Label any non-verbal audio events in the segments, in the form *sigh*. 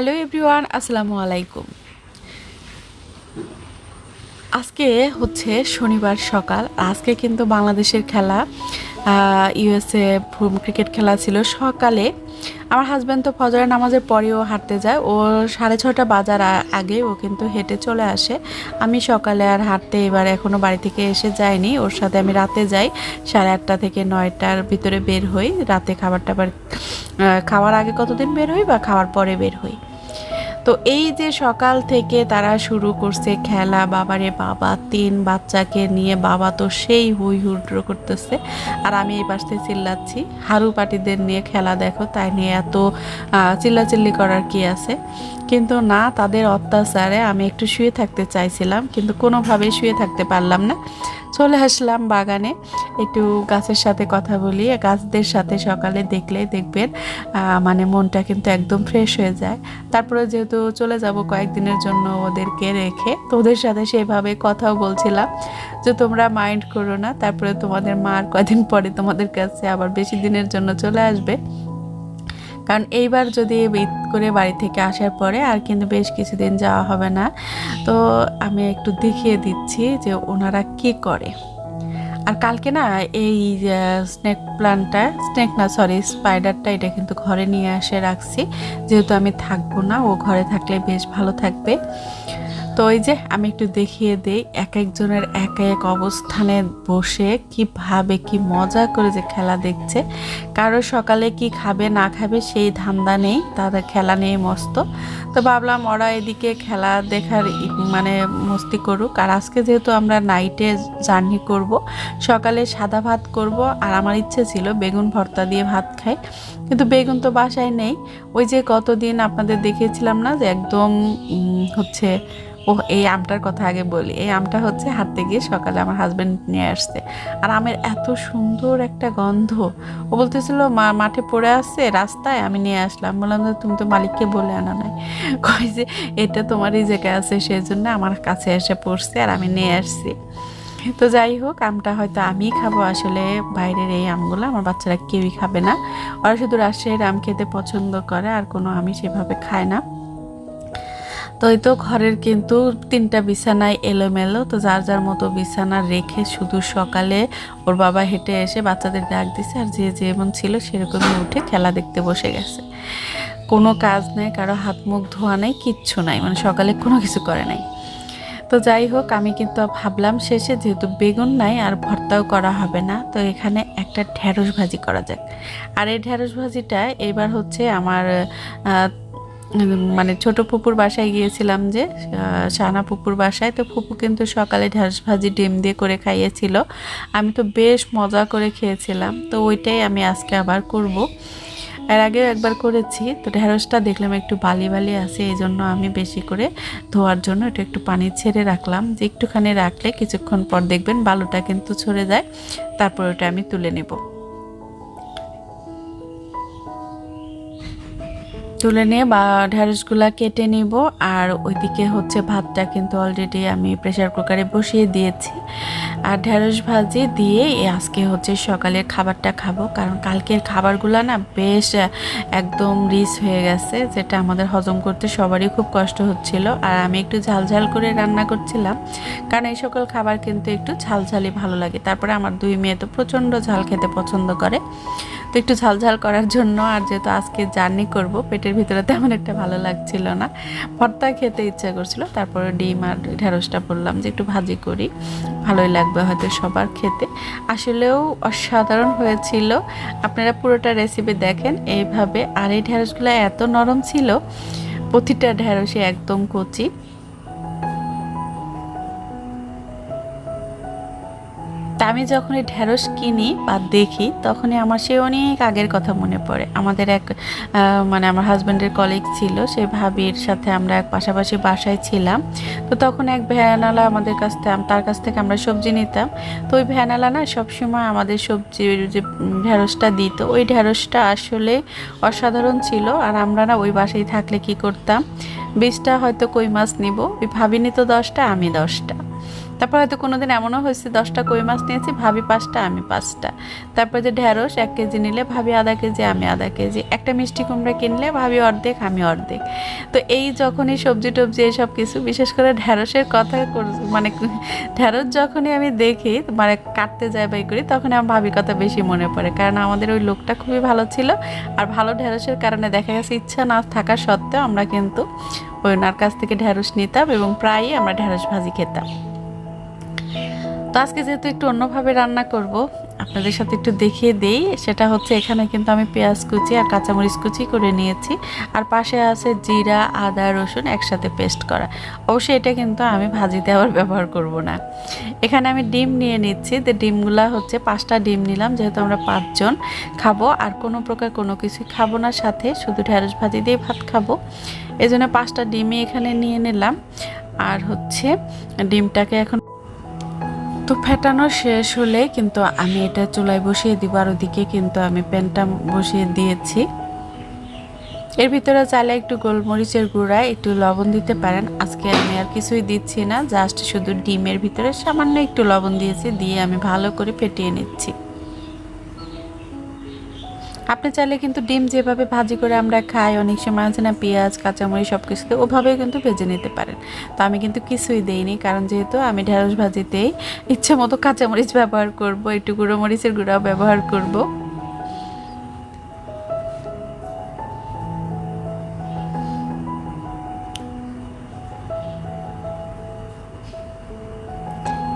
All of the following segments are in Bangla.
হ্যালো এভরিওয়ান, আসসালামু আলাইকুম। আজকে হচ্ছে শনিবার সকাল, আজকে কিন্তু বাংলাদেশের খেলা ইউএসএ ক্রিকেট খেলা ছিল সকালে। আমার হাজব্যান্ড তো ফজরের নামাজের পরেও হাঁটতে যায়, ও সাড়ে ছটা বাজার আগে ও কিন্তু হেঁটে চলে আসে। আমি সকালে আর হাঁটতে এবার এখনও বাড়ি থেকে এসে যাইনি, ওর সাথে আমি রাতে যাই, সাড়ে আটটা থেকে নয়টার ভিতরে বের হই, রাতে খাবার টাবার খাওয়ার আগে কতদিন বের হই বা খাওয়ার পরে বের হই? তো এই যে সকাল থেকে তারা শুরু করছে খেলা, বাবারে বাবা, তিন বাচ্চাকে নিয়ে বাবা তো সেই হুই হুড্রো করতেছে। আর আমি এই পাশে চিল্লাচ্ছি, হারু পাটিদের নিয়ে খেলা দেখো, তাই নিয়ে এত চিল্লাচিল্লি করার কি আছে? কিন্তু না, তাদের অত্যাচারে আমি একটু শুয়ে থাকতে চাইছিলাম, কিন্তু কোনোভাবেই শুয়ে থাকতে পারলাম না। চলে আসলাম বাগানে। একটু গাছের সাথে কথা বলি। গাছদের সাথে সকালে দেখলে দেখবেন মানে মনটা কিন্তু একদম ফ্রেশ হয়ে যায়। তারপরে যেহেতু চলে যাব কয়েকদিনের জন্য ওদেরকে রেখে, তো ওদের সাথে সেভাবে কথাও বলছিলাম যে, তোমরা মাইন্ড করো না। তারপরে তোমাদের মার কয়দিন পরে তোমাদের কাছে আবার বেশি দিনের জন্য চলে আসবে। কারণ এইবার যদি ঈদ করে বাড়ি থেকে আসার পরে আর কিন্তু বেশ কিছুদিন যাওয়া হবে না। তো আমি একটু দেখিয়ে দিচ্ছি যে ওনারা কি করে। আর কালকে না এই স্নেক প্লান্টটা স্নেক না সরি স্পাইডারটা এটা কিন্তু ঘরে নিয়ে আসে রাখছি। যেহেতু আমি থাকব না, ও ঘরে থাকলে বেশ ভালো থাকবে। তো ওই যে আমি একটু দেখিয়ে দেই, এক একজনের এক এক অবস্থানে বসে কীভাবে কি মজা করে যে খেলা দেখছে। কারও সকালে কি খাবে, না খাবে সেই ধান্দা নেই, তাদের খেলা নেই মস্ত। তো ভাবলাম ওরা এদিকে খেলা দেখার মানে মস্তি করুক। আর আজকে যেহেতু আমরা নাইটে জার্নি করব, সকালে সাদা ভাত করব, আর আমার ইচ্ছে ছিল বেগুন ভর্তা দিয়ে ভাত খাই। কিন্তু বেগুন তো বাসায় নেই। ওই যে কতদিন আপনাদের দেখিয়েছিলাম না যে একদম হচ্ছে ও এই আমটার কথা আগে বলি। এই আমটা হচ্ছে হাঁটতে গিয়ে সকালে আমার হাজব্যান্ড নিয়ে আসছে। আর আমের এত সুন্দর একটা গন্ধ। ও বলতেছিল, মা, মাঠে পড়ে আসছে রাস্তায়? আমি নিয়ে আসলাম। বললাম যে, তুমি তো মালিককে বলে আনো নাই। কই যে, এটা তোমারই জায়গায় আছে সেই জন্য আমার কাছে এসে পড়ছে আর আমি নিয়ে আসছি। তো যাই হোক, আমটা হয়তো আমিই খাব। আসলে বাইরের এই আমগুলো আমার বাচ্চারা কেউই খাবে না। ওরা শুধু রাজশাহীর আম খেতে পছন্দ করে, আর কোনো আমি সেভাবে খায় না। তো এই তো ঘরের কিন্তু তিনটা বিছানায় এলোমেলো, তো যার যার মতো বিছানা রেখে শুধু সকালে ওর বাবা হেঁটে এসে বাচ্চাদের ডাক দিছে আর যে যেমন ছিল সেরকমই উঠে খেলা দেখতে বসে গেছে। কোনো কাজ নেই, কারও হাত মুখ ধোয়া নেই, কিচ্ছু নাই মানে সকালে কোনো কিছু করে নাই। তো যাই হোক, আমি কিন্তু ভাবলাম শেষে যেহেতু বেগুন নাই আর ভর্তাও করা হবে না, তো এখানে একটা ঢ্যাঁড়স ভাজি করা যাক। আর এই ঢ্যাঁড়স ভাজিটা এবার হচ্ছে আমার মানে ছোট ফুপুর বাসায় গিয়েছিলাম যে সানা ফুপুর বাসায়। তো ফুপু কিন্তু সকালে ঢ্যাঁড়স ভাজি ডিম দিয়ে করে খাইয়েছিল। আমি তো বেশ মজা করে খেয়েছিলাম। তো ওইটাই আমি আজকে আবার করব। এর আগেও একবার করেছি। তো ঢেঁড়সটা দেখলাম একটু বালি বালি আছে এই জন্য আমি বেশি করে ধোয়ার জন্য এটা একটু পানি ছেড়ে রাখলাম। যে একটুখানি রাখলে কিছুক্ষণ পর দেখবেন বালুটা কিন্তু ছড়ে যায়। তারপর ওটা আমি তুলে নেব। তুলে নিয়ে বা ঢ্যাঁড়সগুলা কেটে নিব। আর ওইদিকে হচ্ছে ভাতটা কিন্তু অলরেডি আমি প্রেসার কুকারে বসিয়ে দিয়েছি। আর ঢ্যাঁড়স ভাজি দিয়ে আজকে হচ্ছে সকালের খাবারটা খাব। কারণ কালকের খাবারগুলো না বেশ একদম রিচ হয়ে গেছে, যেটা আমাদের হজম করতে সবারই খুব কষ্ট হচ্ছিল। আর আমি একটু ঝাল ঝাল করে রান্না করছিলাম। কারণ এই সকল খাবার কিন্তু একটু ঝাল ঝালই ভালো লাগে। তারপরে আমার দুই মেয়ে তো প্রচণ্ড ঝাল খেতে পছন্দ করে। তো একটু ঝাল ঝাল করার জন্য আর যেহেতু আজকে জার্নি করব, পেটের ভিতরে তেমন একটা ভালো লাগছিল না। ভর্তা খেতে ইচ্ছা করছিল, তারপরে ডিম আর ঢেঁড়সটা বললাম যে একটু ভাজি করি। ভালোই লাগবে হয়তো সবার খেতে। আসলেও অসাধারণ হয়েছিল। আপনারা পুরোটা রেসিপি দেখেন, এইভাবে। আর এই ঢেঁড়সগুলো এত নরম ছিল, প্রতিটা ঢেঁড়সই একদম কচি। আমি যখন এই ঢেঁড়স কিনি বা দেখি তখনই আমার সে অনেক আগের কথা মনে পড়ে। আমাদের এক মানে আমার হাজব্যান্ডের কলিগ ছিল সেই ভাবির সাথে আমরা এক পাশাপাশি বাসায় ছিলাম। তো তখন এক ভ্যানালা আমাদের কাছ থেকে তার কাছ থেকে আমরা সবজি নিতাম। তো ওই ভ্যানালা না সবসময় আমাদের সবজির যে উম, ঢেঁড়সটা দিত ওই ঢেঁড়সটা আসলে অসাধারণ ছিল। আর আমরা না ওই বাসায় থাকলে কি করতাম? বিশটা হয়তো কই মাছ নিব? ওই ভাবি নিত দশটা আমি দশটা। তারপর হয়তো কোনোদিন এমনও হয়েছে, দশটা কই মাছ নিয়েছি, ভাবি পাঁচটা, আমি পাঁচটা। তারপর যে ঢ্যাঁড়স এক কেজি নিলে ভাবি আধা কেজি, আমি আধা কেজি। একটা মিষ্টি কুমড়া কিনলে ভাবি অর্ধেক, আমি অর্ধেক। তো এই যখনই সবজি টবজি এসব কিছু, বিশেষ করে ঢ্যাঁড়সের কথা মানে ঢ্যাঁড়স যখনই আমি দেখি মানে কাটতে যাই বাই করি তখন আমার ভাবির কথা বেশি মনে পড়ে। কারণ আমাদের ওই লোকটা খুবই ভালো ছিল, আর ভালো ঢ্যাঁড়সের কারণে দেখা গেছে ইচ্ছা না থাকা সত্ত্বেও আমরা কিন্তু ওনার কাছ থেকে ঢ্যাঁড়স নিতাম এবং প্রায়ই আমরা ঢ্যাঁড়স ভাজি খেতাম। তো আজকে যেহেতু একটু অন্যভাবে রান্না করব, আপনাদের সাথে একটু দেখিয়ে দেই। সেটা হচ্ছে এখানে কিন্তু আমি পেঁয়াজ কুচি আর কাঁচামরিচ কুচি করে নিয়েছি। আর পাশে আছে জিরা, আদা, রসুন একসাথে পেস্ট করা। অবশ্যই এটা কিন্তু আমি ভাজিতে আবার ব্যবহার করব না। এখানে আমি ডিম নিয়ে নিচ্ছি। তো ডিমগুলা হচ্ছে পাঁচটা ডিম নিলাম, যেহেতু আমরা পাঁচজন খাব। আর কোনো প্রকার কোনো কিছুই খাব না, সাথে শুধু ঢ্যাঁড়স ভাজি দিয়ে ভাত খাব। এই জন্য পাঁচটা ডিমই এখানে নিয়ে নিলাম। আর হচ্ছে ডিমটাকে এখন তো ফেটানো শেষ হলে কিন্তু আমি এটা চুলায় বসিয়ে দিব আর ওদিকে কিন্তু আমি প্যানটা বসিয়ে দিয়েছি। এর ভিতরে চাইলে একটু গোলমরিচের গুঁড়া, একটু লবণ দিতে পারেন। আজকে আমি আর কিছুই দিচ্ছি না, জাস্ট শুধু ডিমের ভিতরে সামান্য একটু লবণ দিয়েছি, দিয়ে আমি ভালো করে ফেটিয়ে নিচ্ছি। আপনি চাইলে কিন্তু ডিম যেভাবে ভাজি করে আমরা খাই, অনেক সময় আছে না, পেঁয়াজ, কাঁচামরিচ সব কিছুতে ওভাবেই কিন্তু ভেজে নিতে পারেন। তো আমি কিন্তু কিছুই দেইনি, কারণ যেহেতু আমি ঢেঁড়স ভাজিতেই ইচ্ছে মতো কাঁচামরিচ ব্যবহার করব, একটু গুঁড়ো মরিচের গুঁড়াও ব্যবহার করব।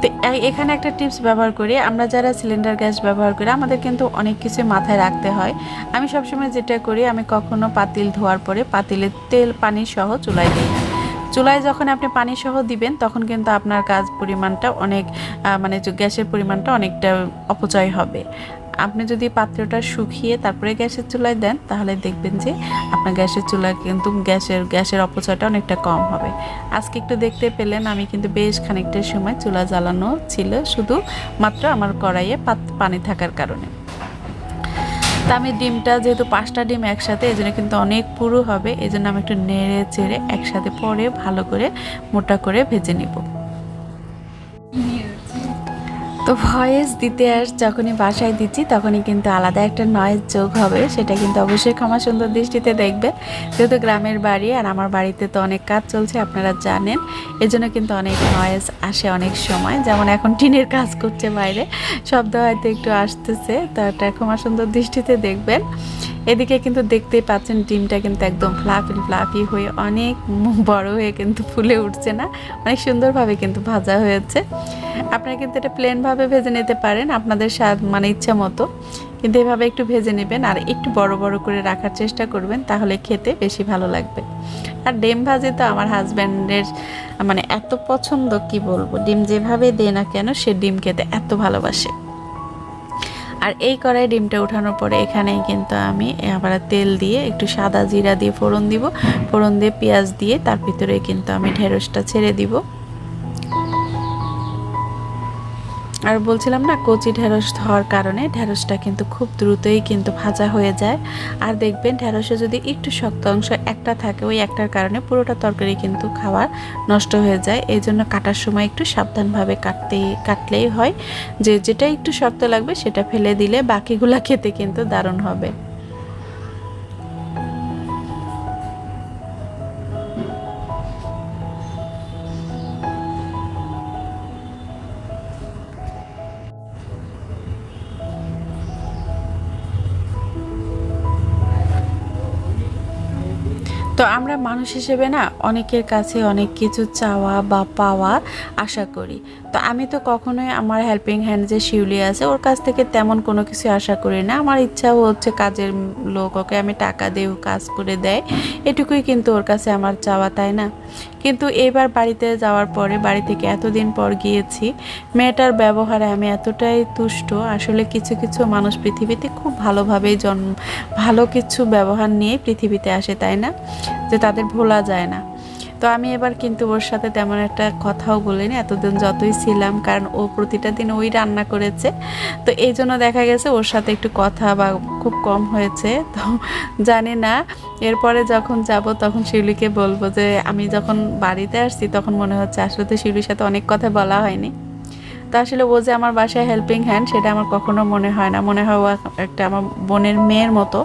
তো এখানে একটা টিপস ব্যবহার করি। আমরা যারা সিলিন্ডার গ্যাস ব্যবহার করি, আমাদের কিন্তু অনেক কিছু মাথায় রাখতে হয়। আমি সবসময় যেটা করি, আমি কখনো পাতিল ধোয়ার পরে পাতিলের তেল, পানি সহ চুলায় দিই। চুলায় যখন আপনি পানি সহ দিবেন, তখন কিন্তু আপনার কাজ পরিমাণটা অনেক মানে গ্যাসের পরিমাণটা অনেকটা অপচয় হবে। আপনি যদি পাত্রটা শুকিয়ে তারপরে গ্যাসের চুলায় দেন, তাহলে দেখবেন যে আপনার গ্যাসের চুলা কিন্তু গ্যাসের গ্যাসের অপচয়টা অনেকটা কম হবে। আজকে একটু দেখতে পেলেন, আমি কিন্তু বেশ খানিকটা সময় চুলা জ্বালানো ছিল, শুধু মাত্র আমার কড়াইয়ে পানি থাকার কারণে। তা আমি ডিমটা, যেহেতু পাঁচটা ডিম একসাথে এই জন্য কিন্তু অনেক পুরু হবে এই জন্য আমি একটু নেড়ে চেড়ে একসাথে পরে ভালো করে মোটা করে ভেজে নিব। তো ভয়েস দিতে আর যখনই বাসায় দিচ্ছি, তখনই কিন্তু আলাদা একটা নয়েজ যোগ হবে। সেটা কিন্তু অবশ্যই ক্ষমা সুন্দর দৃষ্টিতে দেখবে যেহেতু গ্রামের বাড়ি আর আমার বাড়িতে তো অনেক কাজ চলছে, আপনারা জানেন। এজন্য কিন্তু অনেক নয়েজ আসে অনেক সময়। যেমন এখন টিনের কাজ করছে বাইরে, শব্দ হয়তো একটু আসতেছে। তো এটা ক্ষমা সুন্দর দৃষ্টিতে দেখবেন। এদিকে কিন্তু দেখতেই পাচ্ছেন ডিমটা কিন্তু একদম ফ্লাফি ফ্লাফি হয়ে অনেক বড় হয়ে কিন্তু ফুলে উঠছে না। অনেক সুন্দরভাবে কিন্তু ভাজা হয়েছে। আপনারা কিন্তু এটা প্লেনভাবে ভেজে নিতে পারেন আপনাদের স্বাদ মানে ইচ্ছা মতো। কিন্তু এভাবে একটু ভেজে নেবেন আর একটু বড় বড় করে রাখার চেষ্টা করবেন তাহলে খেতে বেশি ভালো লাগবে। আর ডিম ভাজি তো আমার হাজব্যান্ডের মানে এত পছন্দ কি বলব? ডিম যেভাবে দেয় না কেন সে ডিম খেতে এত ভালোবাসে। আর এই কড়াই ডিমটা ওঠানোর পরে এখানেই কিন্তু আমি আবার তেল দিয়ে একটু সাদা জিরা দিয়ে ফোড়ন দিব। ফোড়ন দিয়ে পেঁয়াজ দিয়ে তার ভিতরে কিন্তু আমি ঢেঁড়সটা ছেড়ে দিব। আর বলছিলাম না, কচি ঢেঁড়স হওয়ার কারণে ঢেঁড়সটা কিন্তু খুব দ্রুতই কিন্তু ভাজা হয়ে যায়। আর দেখবেন ঢেঁড়সে যদি একটু শক্ত অংশ একটা থাকে, ওই একটার কারণে পুরোটা তরকারি কিন্তু খাওয়ার নষ্ট হয়ে যায়। এই জন্য কাটার সময় একটু সাবধানভাবে কাটতে, কাটলেই হয়। যে যেটা একটু শক্ত লাগবে সেটা ফেলে দিলে বাকিগুলা খেতে কিন্তু দারুণ হবে। তো আমরা মানুষ হিসেবে না অনেকের কাছে অনেক কিছু চাওয়া বা পাওয়া আশা করি। তো আমি তো কখনোই আমার হেল্পিং হ্যান্ড যে শিউলি আছে, ওর কাছ থেকে তেমন কোনো কিছু আশা করি না। আমার ইচ্ছা হচ্ছে কাজের লোক, ওকে আমি টাকা দিই কাজ করে দেয়। এটুকুই কিন্তু ওর কাছে আমার চাওয়া, তাই না? কিন্তু এবার বাড়িতে যাওয়ার পরে, বাড়ি থেকে এতদিন পর গিয়েছি, মেয়েটার ব্যবহারে আমি এতটাই তুষ্ট। আসলে কিছু কিছু মানুষ পৃথিবীতে খুব ভালোভাবেই জন্ম, ভালো কিছু ব্যবহার নিয়ে পৃথিবীতে আসে, তাই না? যে তাদের ভোলা যায় না। তো আমি এবার কিন্তু ওর সাথে তেমন একটা কথাও বলিনি, এতদিন যতই ছিলাম, কারণ ও প্রতিটা দিন ওই রান্না করেছে। তো এই জন্য দেখা গেছে ওর সাথে একটু কথা বা খুব কম হয়েছে, তো জানি না। এরপরে যখন যাব তখন শিউলিকে বলব যে, আমি যখন বাড়িতে আসছি তখন মনে হচ্ছে আসলে তো শিউলির সাথে অনেক কথা বলা হয়নি। তো আসলে ও যে আমার বাসায় হেল্পিং হ্যান্ড সেটা আমার কখনো মনে হয় না। মনে হয় ও একটা আমার বোনের মেয়ের মতো।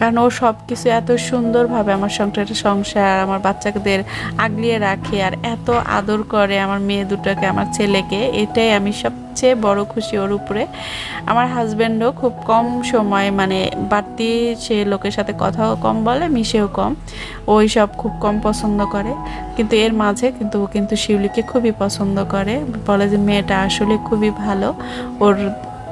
কারণ ও সব কিছু এত সুন্দরভাবে আমার সংসারের সংসার, আমার বাচ্চাদের আগলিয়ে রাখে আর এত আদর করে আমার মেয়ে দুটোকে, আমার ছেলেকে, এটাই আমি সবচেয়ে বড় খুশি ওর উপরে। আমার হাজব্যান্ডও খুব কম সময় মানে বাড়তি সে লোকের সাথে কথাও কম বলে, মিশেও কম। ওই সব খুব কম পছন্দ করে। কিন্তু এর মাঝে কিন্তু ও কিন্তু শিউলিকে খুবই পছন্দ করে। বলে যে মেয়েটা আসলে খুবই ভালো। ওর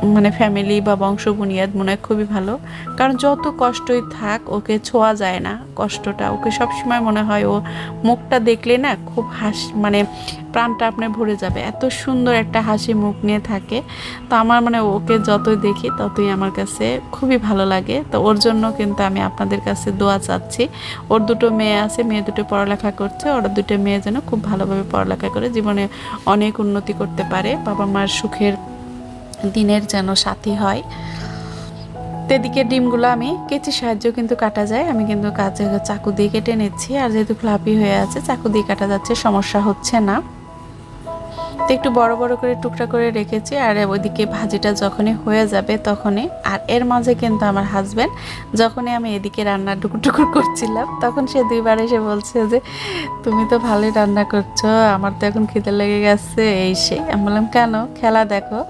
মানে ফ্যামিলি বা বংশ বুনিয়াদ মনে হয় খুবই ভালো। কারণ যত কষ্টই থাক, ওকে ছোঁয়া যায় না কষ্টটা। ওকে সবসময় মনে হয় ও মুখটা দেখলে না খুব হাস মানে প্রাণটা আপনার ভরে যাবে। এত সুন্দর একটা হাসি মুখ নিয়ে থাকে। তো আমার মানে ওকে যতই দেখি, ততই আমার কাছে খুবই ভালো লাগে। তো ওর জন্য কিন্তু আমি আপনাদের কাছে দোয়া চাচ্ছি। ওর দুটো মেয়ে আছে, মেয়ে দুটো পড়ালেখা করছে। ওর দুটো মেয়ে যেন খুব ভালোভাবে পড়ালেখা করে, জীবনে অনেক উন্নতি করতে পারে। বাবা মার সুখের দিনের যেন সাথী হয়। তো এদিকে ডিমগুলো আমি কেচি সাহায্য কিন্তু কাটা যায়। আমি কিন্তু কাজে চাকু দিয়ে কেটে নিচ্ছি। আর যেহেতু ফ্লাপি হয়ে আছে, চাকু দিয়ে কাটা যাচ্ছে, সমস্যা হচ্ছে না। তো একটু বড় বড় করে টুকরা করে রেখেছি। আর ওইদিকে ভাজিটা যখনই হয়ে যাবে তখনই। আর এর মাঝে কিন্তু আমার হাজব্যান্ড যখনই আমি এদিকে রান্না টুকুর টুকুর করছিলাম, তখন সে দুইবার এসে বলছে যে, তুমি তো ভালোই রান্না করছ, আমার তো এখন খিদে লেগে গেছে। এই সে আমি বললাম, কেন? খেলা দেখো।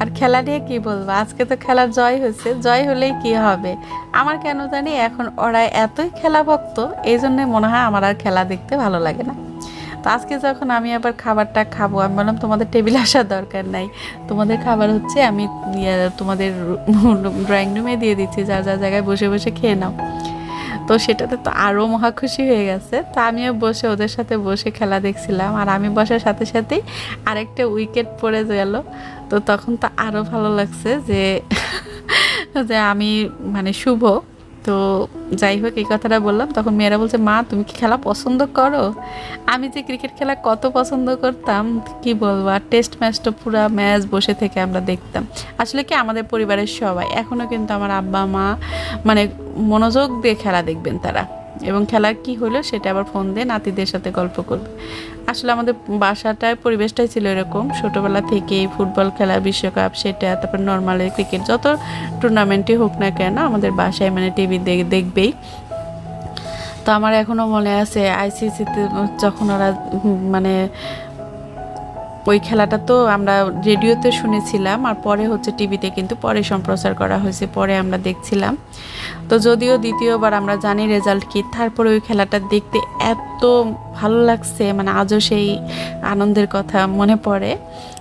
আর খেলা নিয়ে কি বলব? আজকে তো খেলার জয় হয়েছে। জয় হলেই কি হবে? আমার কেন জানি এখন ওরা এতই খেলা ভক্ত এই জন্য মনে হয় আমার আর খেলা দেখতে ভালো লাগে না। তো আজকে যখন আমি আবার খাবারটা খাব আমি বললাম তোমাদের টেবিল আসার দরকার নাই। তোমাদের খাবার হচ্ছে আমি ইয়ে, তোমাদের ড্রয়িং রুমে দিয়ে দিচ্ছি। যার যার জায়গায় বসে বসে খেয়ে নাও। তো সেটাতে তো আরও মহা খুশি হয়ে গেছে। তো আমিও বসে ওদের সাথে বসে খেলা দেখছিলাম। আর আমি বসার সাথে সাথেই আরেকটা উইকেট পড়ে গেল। তো তখন তো আরও ভালো লাগছে যে *laughs* যে আমি মানে শুভ। তো যাই হোক, এই কথাটা বললাম। তখন মেয়েরা বলছে, মা, তুমি কি খেলা পছন্দ করো? আমি যে ক্রিকেট খেলা কত পছন্দ করতাম, কি বলব, আর টেস্ট ম্যাচটা পুরো ম্যাচ বসে থেকে আমরা দেখতাম। আসলে কি, আমাদের পরিবারের সবাই। এখনও কিন্তু আমার আব্বা, মা মানে মনোযোগ দিয়ে খেলা দেখবেন তারা। এবং খেলা কি হলো সেটা আবার ফোন দিয়ে নাতিদের সাথে গল্প করবে। আসলে আমাদের বাসাটায় পরিবেশটাই ছিল এরকম। ছোটোবেলা থেকে ফুটবল খেলা, বিশ্বকাপ, সেটা, তারপর নর্মালি ক্রিকেট যত টুর্নামেন্টই হোক না কেন আমাদের বাসায় মানে টিভি দেখবেই। তো আমার এখনও মনে আছে আইসিসিতে যখন ওরা মানে ওই খেলাটা তো আমরা রেডিওতে শুনেছিলাম আর পরে হচ্ছে টিভিতে কিন্তু পরে সম্প্রচার করা হয়েছে, পরে আমরা দেখছিলাম। তো যদিও দ্বিতীয়বার আমরা জানি রেজাল্ট কী, তারপরে ওই খেলাটা দেখতে এত ভালো লাগছে মানে আজও সেই আনন্দের কথা মনে পড়ে।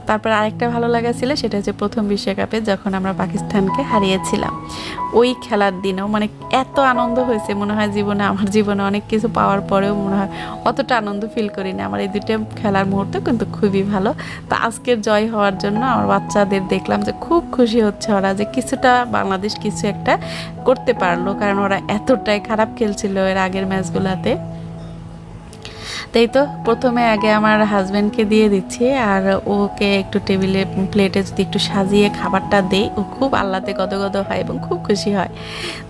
তারপর আরেকটা ভালো লাগা ছিল, সেটা হচ্ছে প্রথম বিশ্বকাপে যখন আমরা পাকিস্তানকে হারিয়েছিলাম। ওই খেলার দিনেও মানে এত আনন্দ হয়েছে, মনে হয় জীবনে, আমার জীবনে অনেক কিছু পাওয়ার পরেও মনে হয় অতটা আনন্দ ফিল করিনি। আমার এই দুটো খেলার মুহূর্ত কিন্তু খুবই ভালো। তো আজকের জয় হওয়ার জন্য আমার বাচ্চাদের দেখলাম যে খুব খুশি হচ্ছে ওরা যে কিছুটা বাংলাদেশ কিছু একটা করতে পারল, কারণ ওরা এতটাই খারাপ খেলছিল এর আগের ম্যাচগুলোতে তাই তো প্রথমে আগে আমার হাজব্যান্ডকে দিয়ে দিচ্ছি, আর ওকে একটু টেবিলে প্লেটে যদি একটু সাজিয়ে খাবারটা দেই, ও খুব আল্লাতে গদগদ হয় এবং খুব খুশি হয়।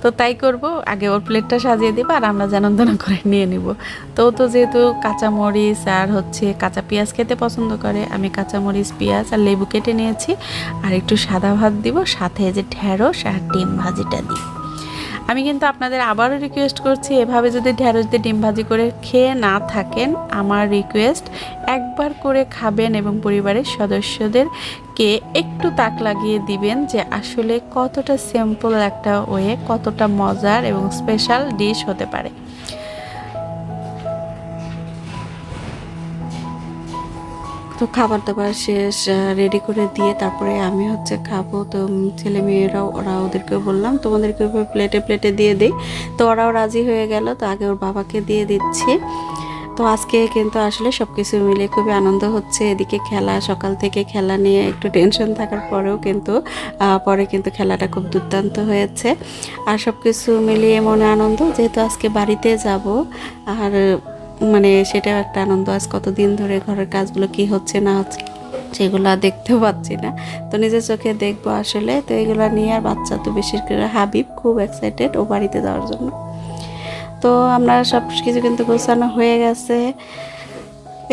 তো তাই করব, আগে ওর প্লেটটা সাজিয়ে দেবো, আর আমরা যেন করে নিয়ে নিব। তো তো যেহেতু কাঁচামরিচ আর হচ্ছে কাঁচা পেঁয়াজ খেতে পছন্দ করে, আমি কাঁচামরিচ, পেঁয়াজ আর লেবু কেটে নিয়েছি। আর একটু সাদা ভাত দিব, সাথে যে ঢেঁড়স আর ডিম ভাজিটা দিই। আমি কিন্তু আপনাদের আবারও রিকোয়েস্ট করছি, এভাবে যদি ঢ্যাঁড়স দিয়ে ডিম ভাজি করে খেয়ে না থাকেন, আমার রিকোয়েস্ট একবার করে খাবেন এবং পরিবারের সদস্যদেরকে একটু তাক লাগিয়ে দিবেন যে আসলে কতটা সিম্পল একটা ওয়ে কতটা মজার এবং স্পেশাল ডিশ হতে পারে। তো খাবার দাবার শেষ রেডি করে দিয়ে তারপরে আমি হচ্ছে খাব। তো ছেলে মেয়েরাও ওরা ওদেরকে বললাম, তোমাদেরকে প্লেটে প্লেটে দিয়ে দিই। তো ওরাও রাজি হয়ে গেল, তো আগে ওর বাবাকে দিয়ে দিচ্ছি। তো আজকে কিন্তু আসলে সব কিছু মিলে খুবই আনন্দ হচ্ছে। এদিকে খেলা, সকাল থেকে খেলা নিয়ে একটু টেনশন থাকার পরেও কিন্তু পরে কিন্তু খেলাটা খুব দুর্দান্ত হয়েছে। আর সব কিছু মিলিয়ে মনে আনন্দ, যেহেতু আজকে বাড়িতে যাব, আর মানে সেটাও একটা আনন্দ। আজ কতদিন ধরে ঘরের কাজগুলো কি হচ্ছে না হচ্ছে সেগুলো দেখতেও পাচ্ছি না। তো নিজের চোখে দেখব আসলে। তো এগুলো নিয়ে আর বাচ্চা তো বিশেষ করে হাবিব খুব এক্সাইটেড ও বাড়িতে যাওয়ার জন্য। তো আমরা সব কিছু কিন্তু গোছানো হয়ে গেছে।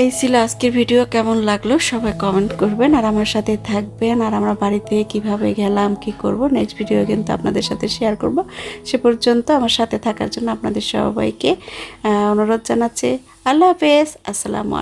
এই ছিল আজকের ভিডিও কেমন লাগল সবাই কমেন্ট করবেন আর আমার সাথে থাকবেন। আর আমরা বাড়িতে কীভাবে গেলাম, কি করব নেক্সট ভিডিও কিন্তু আপনাদের সাথে শেয়ার করব। সে পর্যন্ত আমার সাথে থাকার জন্য আপনাদের সবাইকে অনুরোধ জানাচ্ছি। আল্লাহ হাফেজ, আসসালামু